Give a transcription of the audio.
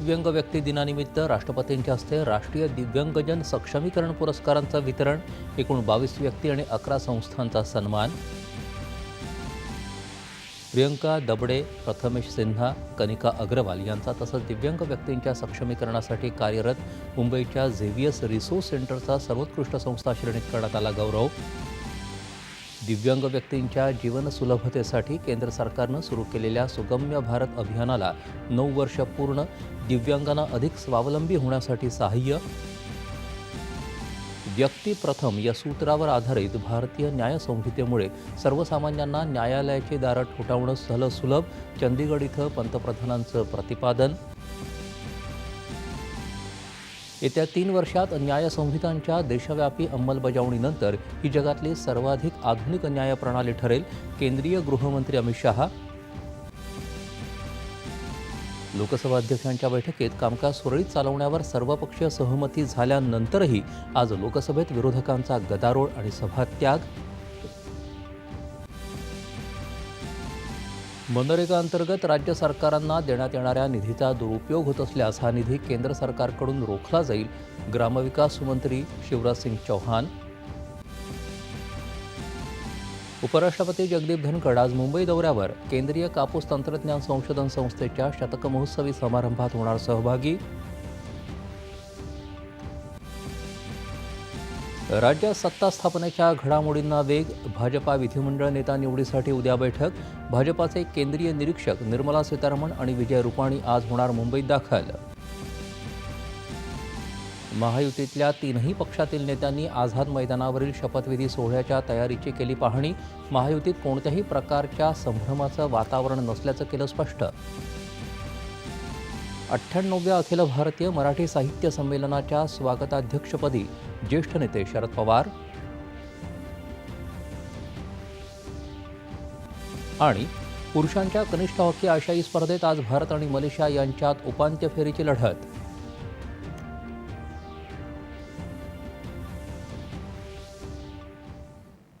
दिव्यांग व्यक्ती दिनानिमित्त राष्ट्रपतींच्या हस्ते राष्ट्रीय दिव्यांगजन सक्षमीकरण पुरस्कारांचं वितरण एकूण बावीस व्यक्ती आणि अकरा संस्थांचा सन्मान. प्रियंका दबडे प्रथमेश सिन्हा कनिका अग्रवाल यांचा तसंच दिव्यांग व्यक्तींच्या सक्षमीकरणासाठी कार्यरत मुंबईच्या झेव्हियस रिसोर्स सेंटरचा सर्वोत्कृष्ट संस्था श्रेणीत करण्यात आला गौरव. दिव्यांग व्यक्तींच्या जीवन सुलभतेसाठी केंद्र सरकारनं सुरू केलेल्या सुगम्य भारत अभियानाला नऊ वर्ष पूर्ण दिव्यांगांना अधिक स्वावलंबी होण्यासाठी सहाय्य. व्यक्ती प्रथम या सूत्रावर आधारित भारतीय न्याय संहितेमुळे सर्वसामान्यांना न्यायालयाची दारं ठोठावणं झालं सुलभ चंदीगड इथं पंतप्रधानांचं प्रतिपादन. येत्या तीन वर्षात न्याय संहितांच्या देशव्यापी अंमलबजावणीनंतर ही जगातली सर्वाधिक आधुनिक न्याय प्रणाली ठरेल केंद्रीय गृहमंत्री अमित शहा. लोकसभा अध्यक्षांच्या बैठकीत कामकाज सुरळीत चालवण्यावर सर्वपक्षीय सहमती झाल्यानंतरही आज लोकसभेत विरोधकांचा गदारोळ आणि सभात्याग मनरेगा अंतर्गत राज्य सरकारांना देण्यात येणाऱ्या निधीचा दुरुपयोग होत असल्यास हा निधी केंद्र सरकारकडून रोखला जाईल. ग्रामविकास मंत्री शिवराजसिंग चौहान. उपराष्ट्रपती जगदीप धनखड आज मुंबई दौऱ्यावर. केंद्रीय कापूस तंत्रज्ञान संशोधन संस्थेच्या शतकमहोत्सवी समारंभात होणार सहभागी राज्यात सत्ता स्थापनेच्या घडामोडींना वेग भाजपा विधिमंडळ नेता निवडीसाठी उद्या बैठक भाजपाचे केंद्रीय निरीक्षक निर्मला सीतारामन आणि विजय रुपाणी आज होणार मुंबईत दाखल. महायुतीतल्या तीनही पक्षातील नेत्यांनी आझाद मैदानावरील शपथविधी सोहळ्याच्या तयारीची केली पाहणी महायुतीत कोणत्याही प्रकारच्या संभ्रमाचं वातावरण नसल्याचं केलं स्पष्ट. अठ्ठ्याण्णवव्या अखिल भारतीय मराठी साहित्य संमेलनाच्या स्वागताध्यक्षपदी ज्येष्ठ नेते शरद पवार आणि पुरुषांच्या कनिष्ठ हॉकी आशियाई स्पर्धेत आज भारत आणि मलेशिया यांच्यात उपांत्य फेरीची लढत.